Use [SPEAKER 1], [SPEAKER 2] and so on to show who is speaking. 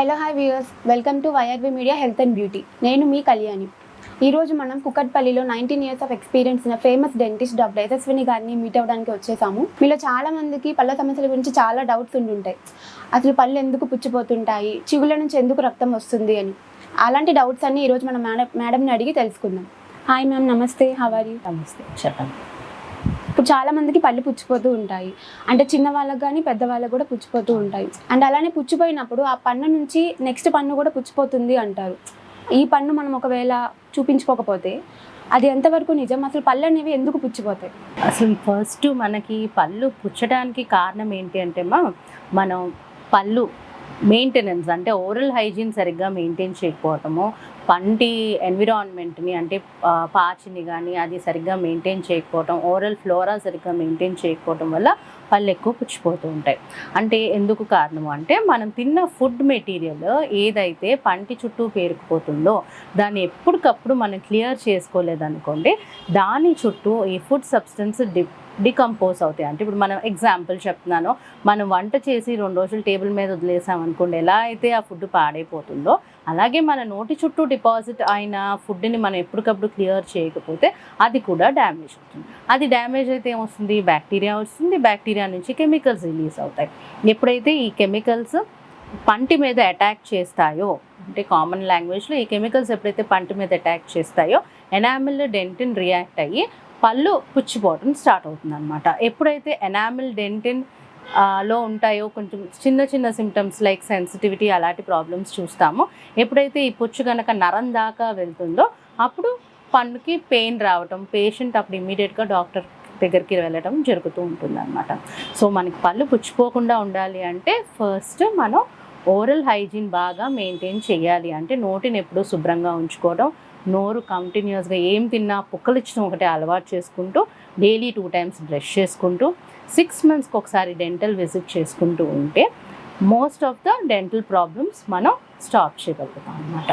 [SPEAKER 1] Welcome to YRV media health and beauty నేను మీ కళ్యాణి. ఈరోజు మనం కుక్కట్పల్లిలో నైన్టీన్ ఇయర్స్ ఆఫ్ ఎక్స్పీరియన్స్ ఉన్న ఫేమస్ డెంటిస్ట్ డాక్టర్ యశస్విని గారిని మీట్ అవ్వడానికి వచ్చేసాము. మీలో చాలా మందికి పళ్ళ సమస్యల గురించి చాలా డౌట్స్ ఉంటుంటాయి అసలు పళ్ళు ఎందుకు పుచ్చిపోతుంటాయి? చిగుళ్ళ నుంచి ఎందుకు రక్తం వస్తుంది అని. అలాంటి డౌట్స్ అన్ని ఈరోజు మనం మేడం మేడంని అడిగి తెలుసుకుందాం. హాయ్ మ్యామ్ నమస్తే. హవారి
[SPEAKER 2] నమస్తే. చెప్పండి.
[SPEAKER 1] ఇప్పుడు చాలా మందికి పళ్ళు పుచ్చిపోతూ ఉంటాయి. అంటే చిన్న వాళ్ళకి కానీ పెద్దవాళ్ళకి కూడా పుచ్చిపోతూ ఉంటాయి. అండ్ అలానే పుచ్చిపోయినప్పుడు ఆ పన్ను నుంచి నెక్స్ట్ పన్ను కూడా పుచ్చిపోతుంది అంటారు. ఈ పన్ను మనం ఒకవేళ చూపించుకోకపోతే అది ఎంతవరకు నిజం? అసలు పళ్ళు అనేవి ఎందుకు పుచ్చిపోతాయి?
[SPEAKER 2] అసలు ఫస్ట్ మనకి పళ్ళు పుచ్చడానికి కారణం ఏంటి అంటే మనం పళ్ళు మెయింటెనెన్స్ అంటే ఓరల్ హైజీన్ సరిగ్గా మెయింటైన్ చేయకపోవటము పంటి ఎన్విరాన్మెంట్ని అంటే పాచిని కానీ అది సరిగ్గా మెయింటైన్ చేయకపోవటం ఓరల్ ఫ్లోరా సరిగ్గా మెయింటైన్ చేయకపోవటం వల్ల పళ్ళు ఎక్కువ పుచ్చిపోతూ ఉంటాయి. అంటే ఎందుకు కారణం అంటే మనం తిన్న ఫుడ్ మెటీరియల్ ఏదైతే పంటి చుట్టూ పేరుకుపోతుందో దాన్ని ఎప్పటికప్పుడు మనం క్లియర్ చేసుకోలేదనుకోండి దాని చుట్టూ ఈ ఫుడ్ సబ్స్టెన్స్ డి డికంపోజ్ అవుతాయి. అంటే ఇప్పుడు మనం ఎగ్జాంపుల్ చెప్తున్నాను. మనం వంట చేసి రెండు రోజులు టేబుల్ మీద వదిలేసాం అనుకోండి ఎలా అయితే ఆ ఫుడ్ పాడైపోతుందో అలాగే మన నోటి చుట్టూ డిపాజిట్ అయిన ఫుడ్ని మనం ఎప్పటికప్పుడు క్లియర్ చేయకపోతే అది కూడా డ్యామేజ్ అవుతుంది. అది డ్యామేజ్ అయితే ఏమొస్తుంది? బ్యాక్టీరియా వస్తుంది. బ్యాక్టీరియా నుంచి కెమికల్స్ రిలీజ్ అవుతాయి. ఎప్పుడైతే ఈ కెమికల్స్ పంటి మీద అటాక్ చేస్తాయో అంటే కామన్ లాంగ్వేజ్లో ఈ కెమికల్స్ ఎప్పుడైతే పంటి మీద అటాక్ చేస్తాయో ఎనామిల్ డెంటిన్ రియాక్ట్ అయ్యి పళ్ళు పుచ్చిపోవడం స్టార్ట్ అవుతుంది అనమాట ఎప్పుడైతే ఎనామిల్ డెంటిన్లో ఉంటాయో కొంచెం చిన్న చిన్న సిమ్టమ్స్ లైక్ సెన్సిటివిటీ అలాంటి ప్రాబ్లమ్స్ చూస్తామో. ఎప్పుడైతే ఈ పుచ్చు కనుక నరం దాకా వెళ్తుందో అప్పుడు పన్నుకి పెయిన్ రావటం పేషెంట్ అప్పుడు ఇమీడియట్గా డాక్టర్ దగ్గరికి వెళ్ళడం జరుగుతూ ఉంటుంది అనమాట సో మనకి పళ్ళు పుచ్చిపోకుండా ఉండాలి అంటే ఫస్ట్ మనం ఓరల్ హైజీన్ బాగా మెయింటైన్ చేయాలి అంటే నోటిని ఎప్పుడూ శుభ్రంగా ఉంచుకోవడం నోరు కంటిన్యూస్గా ఏం తిన్నా పుక్కలిచ్చడం ఒకటే అలవాటు చేసుకుంటూ డైలీ టూ టైమ్స్ బ్రష్ చేసుకుంటూ సిక్స్ మంత్స్కి ఒకసారి డెంటల్ విజిట్ చేసుకుంటూ ఉంటే most of the dental problems మనం స్టాప్ చేయగలుగుతాం అనమాట